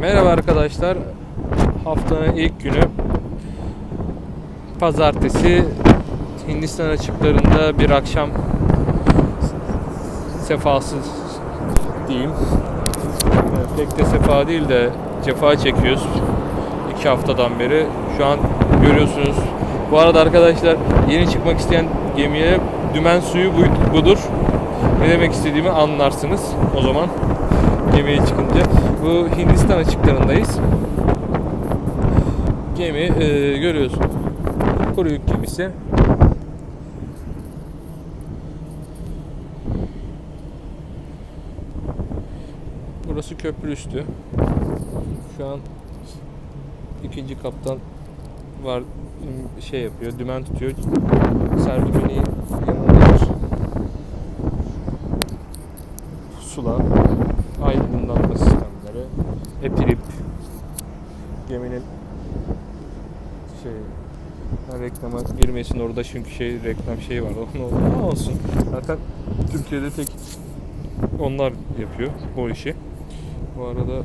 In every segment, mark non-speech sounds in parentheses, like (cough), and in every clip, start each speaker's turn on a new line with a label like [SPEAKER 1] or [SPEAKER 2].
[SPEAKER 1] Merhaba arkadaşlar. Haftanın ilk günü. Pazartesi Hindistan açıklarında bir akşam sefası diyeyim. Ee, Pek de sefa değil de cefa çekiyoruz. iki haftadan beri. Şu an görüyorsunuz. Bu arada arkadaşlar yeni çıkmak isteyen gemiye dümen suyu bu- budur. Ne demek istediğimi anlarsınız o zaman gemiye çıkınca. Bu Hindistan açıklarındayız. Gemi e, görüyorsun. Kuru yük gemisi. Burası köprü üstü. Şu an ikinci kaptan var şey yapıyor, dümen tutuyor. Serdümeni yanındadır. Sular, aydınlatma sistemleri, epirip, geminin şey ben reklama girmesin orada çünkü şey reklam şeyi var onu ama olsun. Zaten Türkiye'de tek onlar yapıyor bu işi. Bu arada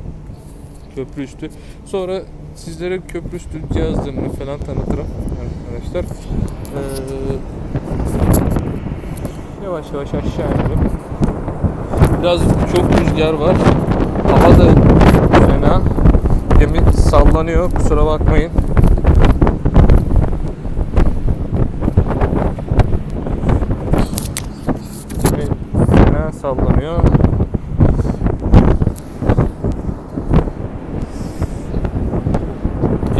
[SPEAKER 1] köprü üstü. Sonra sizlere köprü üstü cihazlarını falan tanıtırım arkadaşlar. Ee, yavaş yavaş aşağı inelim. Biraz çok rüzgar var. Hava da fena. Gemi sallanıyor. Kusura bakmayın. Gemi fena sallanıyor.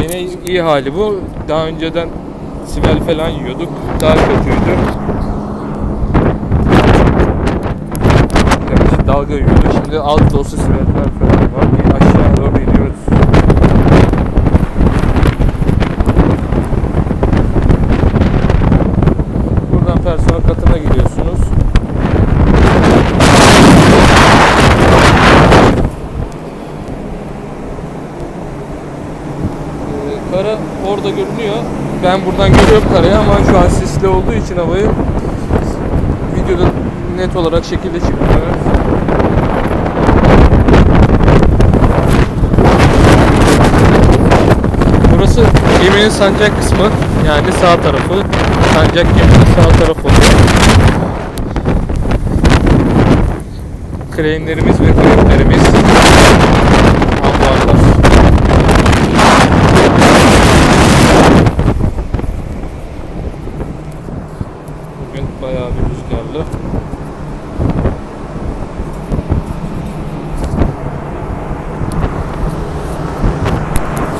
[SPEAKER 1] Yine iyi hali bu. Daha önceden sivel falan yiyorduk. Daha kötüydü. Dalga yiyordu. Şimdi da olsa siveller falan var. Bir aşağı doğru iniyoruz. Buradan personel katına gidiyorsunuz. Ee, Orada görünüyor. Ben buradan görüyorum karayı ama şu an sisli olduğu için havayı videoda net olarak şekilde çıkmıyor. Burası geminin sancak kısmı. Yani sağ tarafı. Sancak geminin sağ tarafı oluyor. Krenlerimiz ve krenlerimiz ambarlar. Bugün bayağı bir rüzgarlı.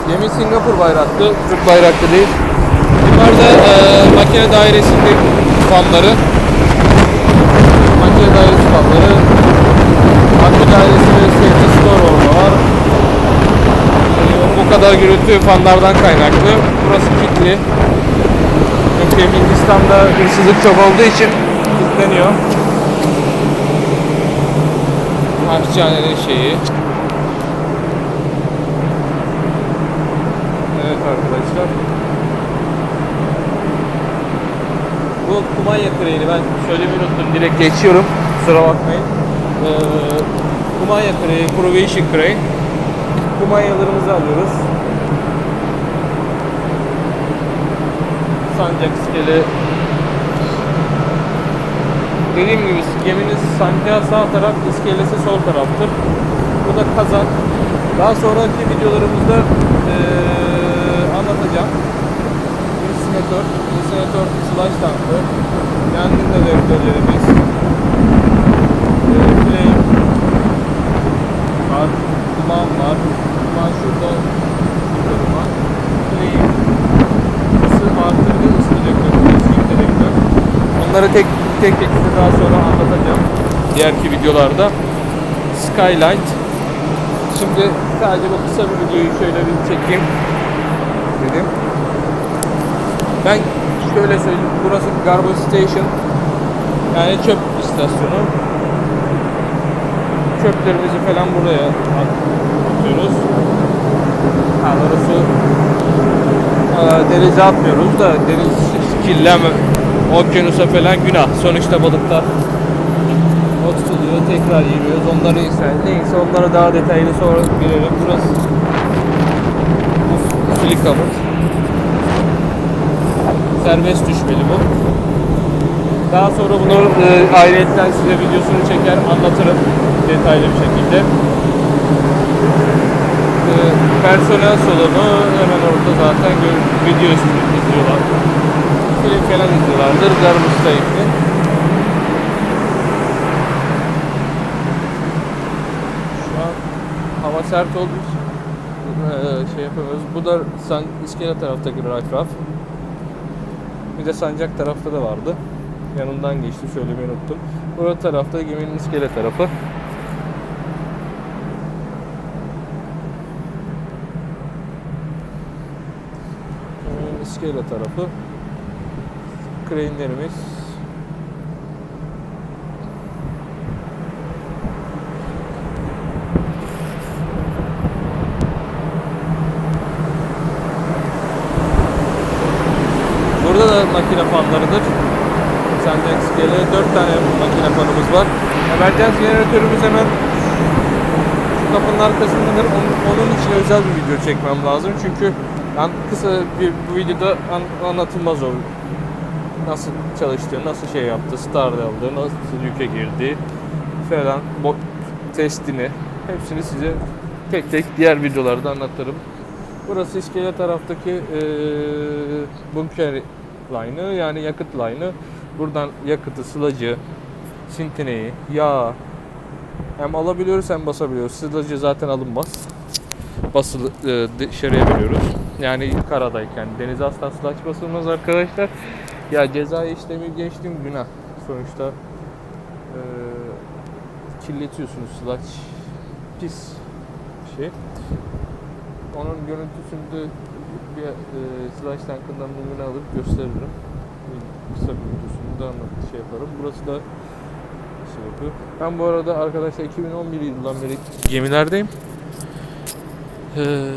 [SPEAKER 1] Gemi Singapur bayraklı, Türk bayraklı değil. Bunlar da eee, makine dairesinde fanları. Makine dairesi fanları. Makine dairesi ve safety store orada var. Eee, bu kadar gürültü fanlardan kaynaklı. Burası kilitli. Çünkü Hindistan'da hırsızlık çok olduğu için kilitleniyor. Harçhanenin şeyi. Evet arkadaşlar. Bu kumanya kreni ben söylemeyi unuttum. Direkt geçiyorum. Kusura bakmayın. Ee, kumanya kreni, Provation crane. Kumanyalarımızı alıyoruz. Sancak iskele. Dediğim gibi geminin sancağı sağ taraf, iskelesi sol taraftır. Bu da kazan. Daha sonraki videolarımızda eee, anlatacağım. Insinatör, insinatör slash tankı, yangın dedektörlerimiz, eee, flame var, duman var, duman şurada bir duman, flame, ısı artırıcı ısı dedektörü, ısı dedektör. Onları tek tek tek size daha sonra anlatacağım. Diğerki videolarda. Skylight. Şimdi sadece bu kısa bir videoyu şöyle bir çekeyim. Ben şöyle söyleyeyim. Burası Garbage Station. Yani çöp istasyonu. Çöplerimizi falan buraya atıyoruz. Ha, orası Aa, denize atmıyoruz da deniz kirleme okyanusa falan günah. Sonuçta balıklar O tutuluyor, tekrar giriyoruz. Onları ise neyse onlara daha detaylı sonra girelim. Burası bu flikamız. Serbest düşmeli bu. Daha sonra bunu e, ayrıyetten size videosunu çeker anlatırım detaylı bir şekilde. E, personel salonu hemen orada zaten gör, video izliyorlar. Film falan izliyorlardır. Garmış'ta ipli. Şu an hava sert olduğu için e, şey yapamıyoruz. Bu da san, iskele taraftaki rafraf. Bir de sancak tarafta da vardı. Yanından geçti söylemeyi unuttum. Burası tarafta geminin iskele tarafı. Geminin iskele tarafı. Krenlerimiz. Burada da makine fanlarıdır. Sancak skele 4 tane makine fanımız var. Emergency jeneratörümüz hemen şu kapının arkasındadır. Onun, için özel bir video çekmem lazım. Çünkü ben kısa bir bu videoda an- anlatılmaz o. Nasıl çalıştı, nasıl şey yaptı, start aldı, nasıl yüke girdi falan, bot testini hepsini size tek tek diğer videolarda anlatırım. Burası iskele taraftaki eee bunker line'ı yani yakıt line'ı. Buradan yakıtı, sılacı, sintineyi, yağ hem alabiliyoruz hem basabiliyoruz. Sılacı zaten alınmaz. Basılı e, dışarıya veriyoruz. Yani karadayken denize asla sılaç basılmaz arkadaşlar. Ya ceza işlemi geçtim günah. Sonuçta e, kirletiyorsunuz sılaç. Pis bir şey. Onun görüntüsünü bir e, slash tankından numune alıp gösteririm. Kısa bir videosunu da anlat şey yaparım. Burası da şey yapıyor. Ben bu arada arkadaşlar 2011 yılından beri gemilerdeyim. Ee,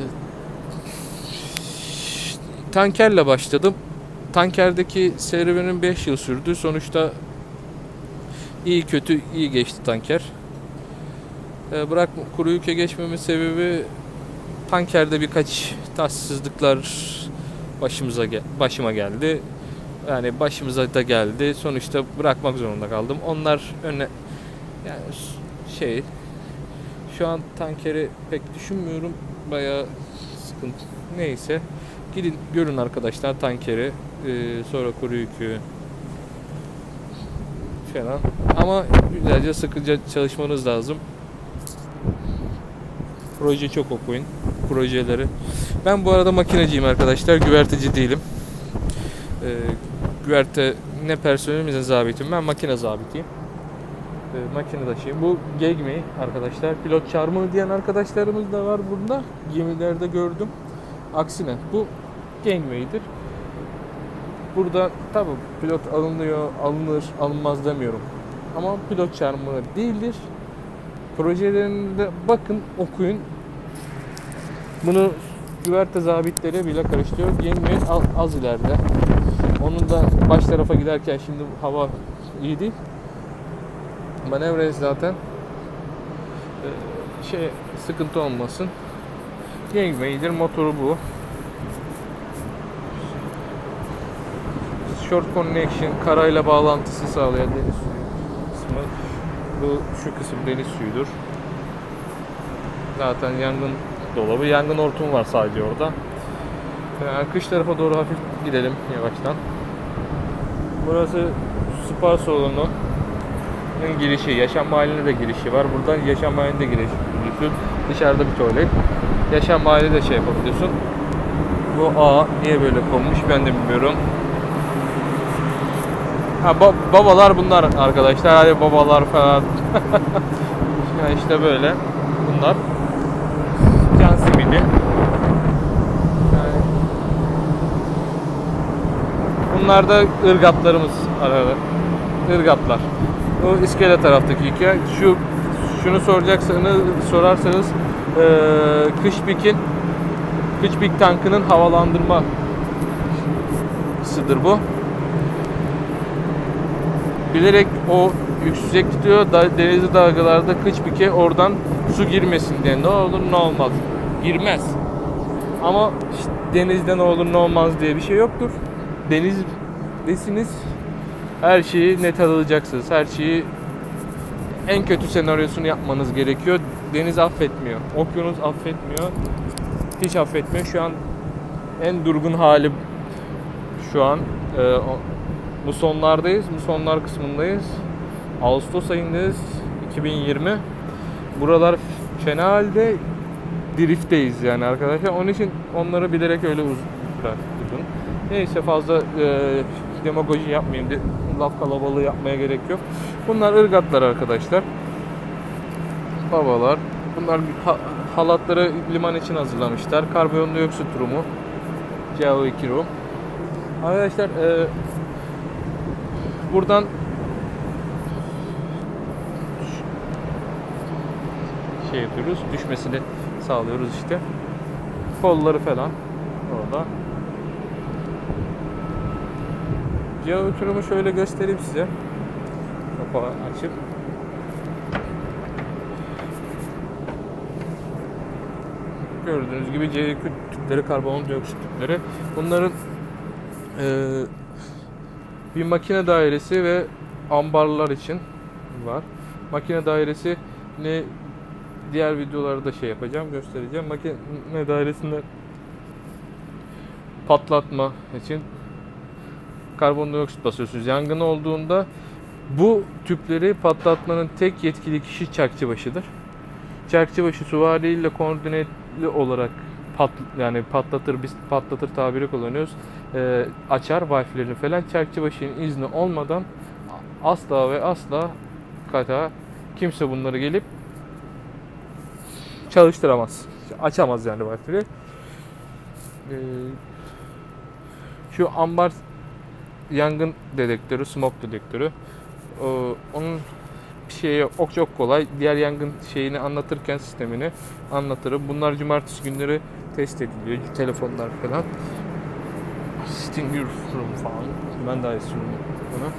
[SPEAKER 1] tankerle başladım. Tankerdeki serüvenim 5 yıl sürdü. Sonuçta iyi kötü iyi geçti tanker. Ee, bırak kuru yüke geçmemin sebebi tankerde birkaç tatsızlıklar başımıza başıma geldi. Yani başımıza da geldi. Sonuçta bırakmak zorunda kaldım. Onlar öne yani şey şu an tankeri pek düşünmüyorum. Bayağı sıkıntı. Neyse. Gidin görün arkadaşlar tankeri. Ee, sonra kuru yükü falan. Ama güzelce sıkıca çalışmanız lazım. Proje çok okuyun. Projeleri. Ben bu arada makineciyim arkadaşlar. Güverteci değilim. Ee, güverte ne personelimizin zabitim. Ben makine zabitiyim. Ee, makine taşıyım. Bu Gegmi arkadaşlar. Pilot çarmıhı diyen arkadaşlarımız da var burada. Gemilerde gördüm. Aksine bu Gangway'dir. Burada tabi pilot alınıyor, alınır, alınmaz demiyorum. Ama pilot çarmıhı değildir. Projelerinde bakın, okuyun. Bunu güverte zabitleri bile karıştırıyor. Gangway az, az ileride. Onun da baş tarafa giderken şimdi hava iyi değil. Manevra zaten Ee, şey sıkıntı olmasın. Gangway'dir motoru bu. Short connection karayla bağlantısı sağlayan deniz suyu kısmı. Bu şu kısım deniz suyudur. Zaten yangın dolabı, yangın hortumu var sadece orada. Yani kış tarafa doğru hafif gidelim yavaştan. Burası spa salonu girişi, yaşam mahalline de girişi var. Buradan yaşam mahalline de giriş yapabiliyorsun. Dışarıda bir tuvalet. Yaşam mahalline de şey yapabiliyorsun. Bu A niye böyle konmuş ben de bilmiyorum. Ha ba- babalar bunlar arkadaşlar. Hadi babalar falan. (laughs) ya işte böyle. Bunlar. Bunlar da ırgatlarımız arada. Irgatlar. O iskele taraftaki hikaye. Şu şunu soracaksanız sorarsanız eee kış bikin kış bik tankının havalandırma sıdır bu. Bilerek o yüksek tutuyor. Da, denizli dalgalarda kıç pike oradan su girmesin diye. Ne olur ne olmaz. Girmez. Ama işte denizde ne olur ne olmaz diye bir şey yoktur. Denizdesiniz. Her şeyi net alacaksınız. Her şeyi en kötü senaryosunu yapmanız gerekiyor. Deniz affetmiyor. Okyanus affetmiyor. Hiç affetmiyor. Şu an en durgun hali şu an. O- bu sonlardayız. Bu sonlar kısmındayız. Ağustos ayındayız. 2020. Buralar fena halde driftteyiz yani arkadaşlar. Onun için onları bilerek öyle uz bıraktım. Neyse fazla e, demagoji yapmayayım. De, laf kalabalığı yapmaya gerek yok. Bunlar ırgatlar arkadaşlar. Babalar. Bunlar ha- halatları liman için hazırlamışlar. Karbondioksit rumu. CO2 rum. Arkadaşlar e, buradan şey yapıyoruz. Düşmesini sağlıyoruz işte. Kolları falan orada. Geometrumu şöyle göstereyim size. Kapağı açıp. Gördüğünüz gibi C2 tüpleri, karbondioksit tüpleri. Bunların eee, bir makine dairesi ve ambarlar için var. Makine dairesi ne diğer videolarda şey yapacağım, göstereceğim. Makine dairesinde patlatma için karbondioksit basıyorsunuz. Yangın olduğunda bu tüpleri patlatmanın tek yetkili kişi çakçıbaşıdır. Çakçıbaşı süvariyle koordinatli olarak pat, yani patlatır biz patlatır tabiri kullanıyoruz. Ee, açar valflerini falan çakçıbaşının izni olmadan asla ve asla kata kimse bunları gelip çalıştıramaz. Açamaz yani valfleri. Ee, şu ambar yangın dedektörü, smoke dedektörü. Ee, onun şeyi yok, çok kolay. Diğer yangın şeyini anlatırken sistemini anlatırım. Bunlar cumartesi günleri test ediliyor. Telefonlar falan. Stinger room falan. Ben daha istiyorum bunu.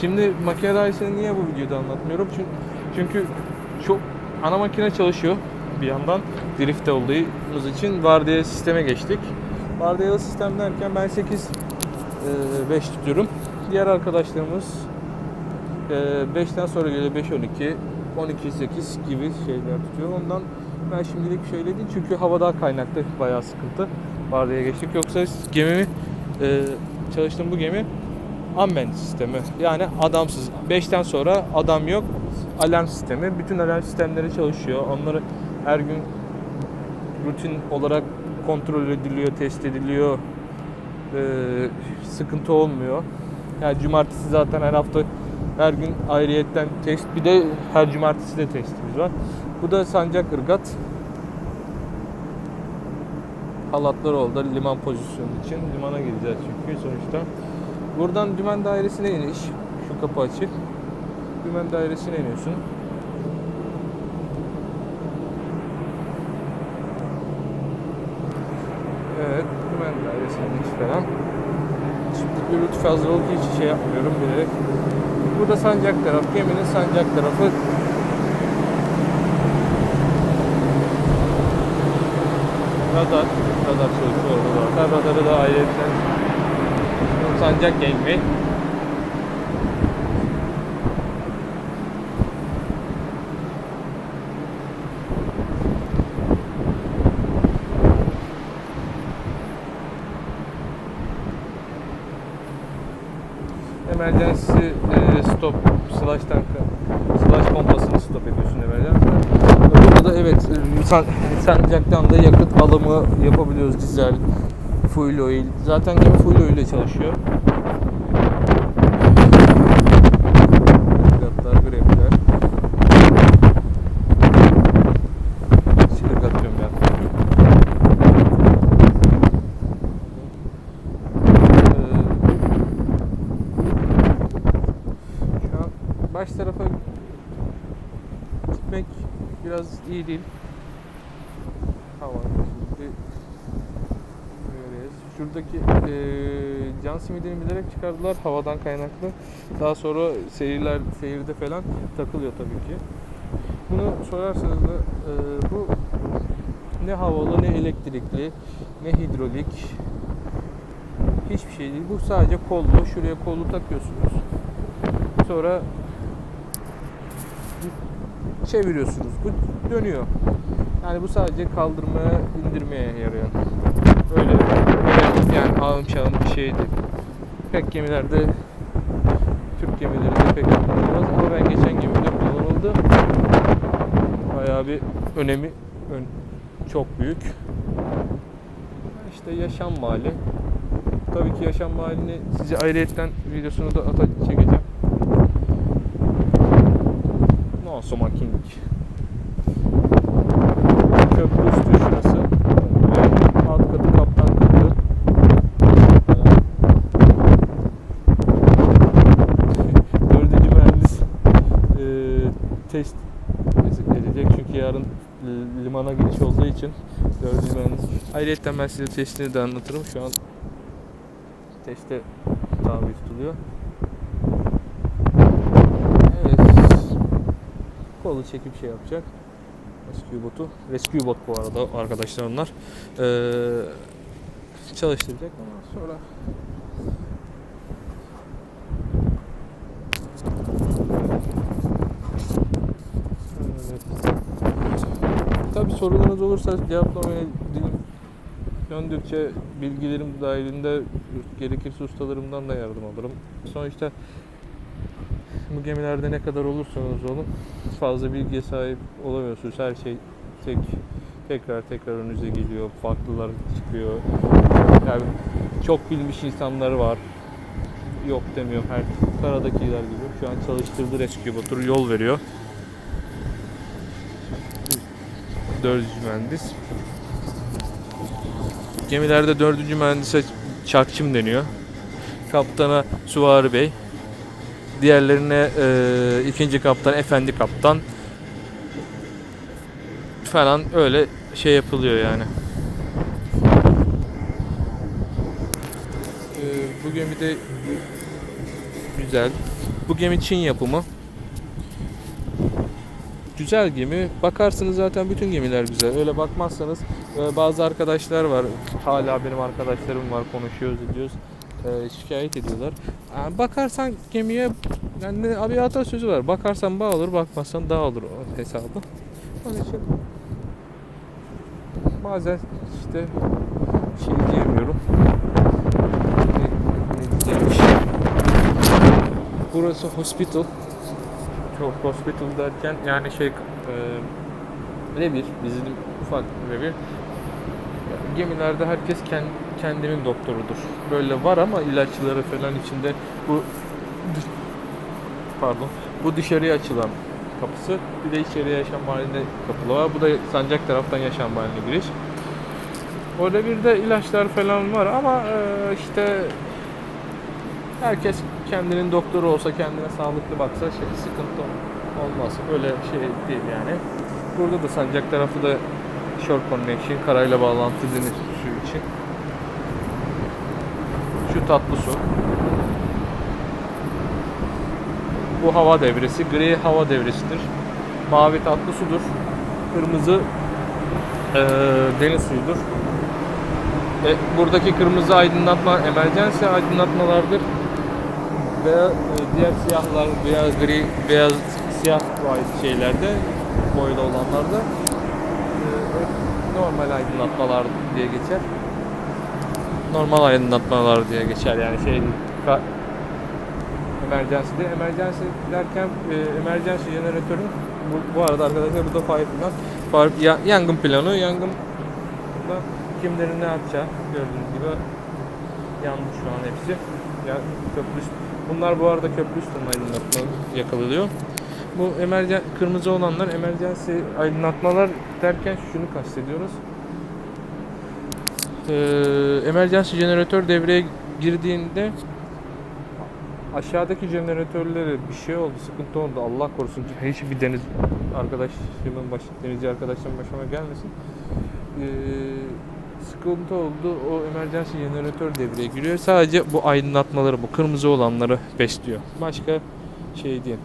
[SPEAKER 1] Şimdi makine dairesini niye bu videoda anlatmıyorum? Çünkü, çok ana makine çalışıyor bir yandan drift olduğumuz için vardiya sisteme geçtik. Vardiyalı sistem derken ben 8 5 tutuyorum. Diğer arkadaşlarımız 5'ten sonra geliyor 5 12 12 8 gibi şeyler tutuyor. Ondan ben şimdilik şöyle değil çünkü hava daha kaynaklı bayağı sıkıntı. Vardiyaya geçtik. Yoksa gemimi e, çalıştığım bu gemi unmanned sistemi. Yani adamsız. 5'ten sonra adam yok. Alarm sistemi. Bütün alarm sistemleri çalışıyor. Onları her gün rutin olarak kontrol ediliyor, test ediliyor. Ee, sıkıntı olmuyor. Yani cumartesi zaten her hafta her gün ayrıyetten test. Bir de her cumartesi de testimiz var. Bu da Sancak Irgat. Halatlar oldu liman pozisyonu için. Limana gideceğiz çünkü sonuçta. Buradan dümen dairesine iniş. Şu kapı açık. Dümen dairesine iniyorsun. Evet, iniş falan. Şimdi gürültü fazla olduğu için şey yapmıyorum bilerek. Burada sancak taraf, geminin sancak tarafı. Radar, radar çalışıyor orada. Radarı da ayrıca sancak gangway. Emergency e, stop slash tankı slash pompasını stop ediyorsun emergency. Burada da evet e, san, sancaktan da yakıt alımı yapabiliyoruz dizel, fuel oil. Zaten gemi fuel oil ile çalışıyor. Irgatlar, grepler. Şey, ırgat diyorum ya. Ee, Şu an baş tarafa gitmek biraz iyi değil. Hava. Şimdi göreceğiz. şuradaki e, simidini bilerek çıkardılar havadan kaynaklı. Daha sonra seyirler seyirde falan takılıyor tabii ki. Bunu sorarsanız da e, bu ne havalı ne elektrikli ne hidrolik hiçbir şey değil. Bu sadece kollu. Şuraya kollu takıyorsunuz. Sonra çeviriyorsunuz. Bu dönüyor. Yani bu sadece kaldırmaya, indirmeye yarıyor. Öyle, öyle yani ağım şağım bir şeydi. Pek gemilerde Türk gemilerinde pek kullanılmaz ama ben geçen gemide kullanıldı. Bayağı bir önemi ön, çok büyük. İşte yaşam mali. Tabii ki yaşam malini size ayrıyetten videosunu da ata çekeceğim. No smoking. Köprü üstü şurası. Ve alt katı kaptan katı. Dördüncü mühendis eee, test edecek çünkü yarın limana giriş olduğu için dördüncü mühendis. Ayrıca ben size testini de anlatırım. Şu an teste tabi tutuluyor. Kolu çekip şey yapacak. Rescue botu. Rescue bot bu arada arkadaşlar onlar. Ee, çalıştıracak ama sonra Evet. Tabii sorularınız olursa cevaplamaya döndükçe bilgilerim dahilinde gerekirse ustalarımdan da yardım alırım. Sonuçta bu gemilerde ne kadar olursanız olun fazla bilgiye sahip olamıyorsunuz. Her şey tek tekrar tekrar önünüze geliyor. Farklılar çıkıyor. Yani çok bilmiş insanlar var. Yok demiyor. Her karadakiler gibi. Şu an çalıştırdığı rescue botu yol veriyor. Dördüncü mühendis. Gemilerde dördüncü mühendise çakçım deniyor. Kaptana Suvari Bey. Diğerlerine e, ikinci kaptan, efendi kaptan falan öyle şey yapılıyor yani. E, bu gemi de güzel. Bu gemi Çin yapımı. Güzel gemi. Bakarsınız zaten bütün gemiler güzel. Öyle bakmazsanız e, bazı arkadaşlar var. Hala benim arkadaşlarım var. Konuşuyoruz, ediyoruz. E, şikayet ediyorlar. Yani bakarsan gemiye yani abi atasözü var. Bakarsan bağ olur, bakmazsan dağ olur hesabı. Onun için bazen işte şey diyemiyorum. Burası hospital. Çok hospital derken yani şey e, revir, bizim ufak revir. Gemilerde herkes kend, kendinin doktorudur. Böyle var ama ilaçları falan içinde bu pardon bu dışarıya açılan kapısı bir de içeriye yaşam halinde kapılı var. Bu da sancak taraftan yaşam haline giriş. Orada bir de ilaçlar falan var ama e, işte herkes kendinin doktoru olsa kendine sağlıklı baksa şey, sıkıntı olmaz. Öyle şey değil yani. Burada da sancak tarafı da short connection karayla bağlantı deniz su için. Şu tatlı su. Bu hava devresi. Gri hava devresidir. Mavi tatlı sudur. Kırmızı eee, deniz suyudur. E, buradaki kırmızı aydınlatma emergency aydınlatmalardır. Veya e, diğer siyahlar, beyaz gri, beyaz siyah bu şeylerde boylu olanlarda e, normal aydınlatmalar diye geçer. Normal aydınlatmalar diye geçer yani şey emergency diye. Emergency derken e, emergency jeneratörün bu, bu arada arkadaşlar bu da fire plan. Fire, ya- yangın planı. Yangın da kimlerin ne yapacağı gördüğünüz gibi yandı şu an hepsi. Ya köprü Bunlar bu arada köprü üstünün aydınlatma yakalıyor. Bu emergen kırmızı olanlar emergency aydınlatmalar derken şunu kastediyoruz. Ee, emergency jeneratör devreye girdiğinde aşağıdaki jeneratörlere bir şey oldu, sıkıntı oldu. Allah korusun hiçbir deniz arkadaşımın baş, denizci arkadaşımın başıma gelmesin. Ee, sıkıntı oldu. O emergency jeneratör devreye giriyor. Sadece bu aydınlatmaları, bu kırmızı olanları besliyor. Başka şey değil.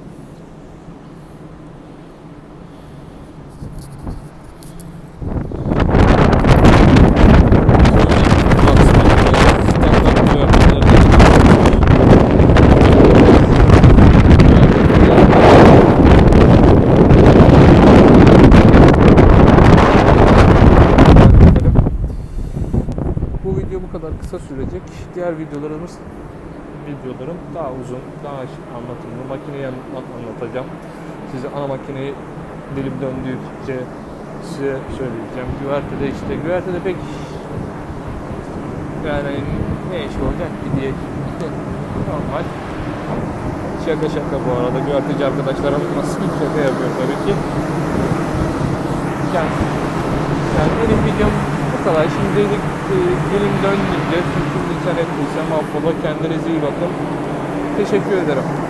[SPEAKER 1] Bu kadar kısa sürecek. Diğer videolarımız videolarım daha uzun, daha anlatımlı. Makineyi anlat- anlatacağım. Size ana makineyi dilim döndüğünce size söyleyeceğim. Güvertede işte, güvertede pek yani ne iş olacak ki diye (laughs) normal. Şaka şaka bu arada güverteci arkadaşlarım nasıl şaka yapıyor tabii ki. Yani, yani benim videom kadar. Şimdilik e, dilim döndüğünce, çünkü internet bulsam affola kendinize iyi bakın. Teşekkür ederim.